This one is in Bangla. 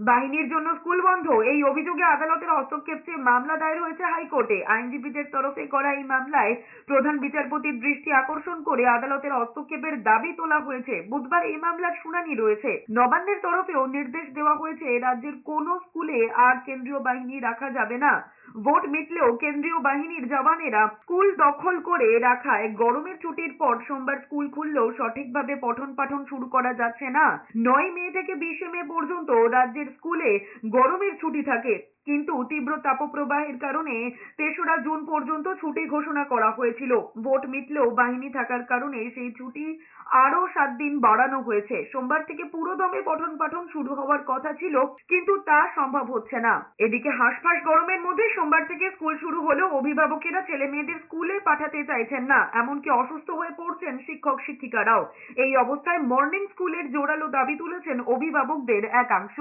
বাহিনীর জন্য স্কুল বন্ধ। এই অভিযোগে আদালতের হস্তক্ষেপ চেয়ে মামলা দায়ের হয়েছে হাইকোর্টে। আইনজীবীদের তরফে করা এই মামলায় প্রধান বিচারপতির দৃষ্টি আকর্ষণ করে আদালতের হস্তক্ষেপের দাবি তোলা হয়েছে। বুধবার এই মামলার শুনানি রয়েছে। নবান্নের তরফেও নির্দেশ দেওয়া হয়েছে রাজ্যের কোনো স্কুলে আর কেন্দ্রীয় বাহিনী রাখা যাবে না। ভোট মিটলেও কেন্দ্রীয় বাহিনীর জওয়ানেরা স্কুল দখল করে রাখায় গরমের ছুটির পর সোমবার স্কুল খুললেও সঠিকভাবে পঠন পাঠন শুরু করা যাচ্ছে না। নয় মে থেকে বিশে মে পর্যন্ত রাজ্যের স্কুলে গরমের ছুটি থাকে। কিন্তু তীব্র তাপপ্রবাহের কারণে তেসরা জুন পর্যন্ত ছুটি ঘোষণা করা হয়েছিল। ভোট মিটলেও বাহিনী থাকার কারণে সেই ছুটি আরও সাত দিন বাড়ানো হয়েছে। সোমবার থেকে পুরোদমে পঠন পাঠন শুরু হওয়ার কথা ছিল, কিন্তু তা সম্ভব হচ্ছে না। এদিকে হাঁসফাঁস গরমের মধ্যে সোমবার থেকে স্কুল শুরু হলেও অভিভাবকেরা ছেলে মেয়েদের স্কুলে পাঠাতে চাইছেন না, এমনকি অসুস্থ হয়ে পড়ছেন শিক্ষক শিক্ষিকারাও। এই অবস্থায় মর্নিং স্কুলের জোরালো দাবি তুলেছেন অভিভাবকদের একাংশ।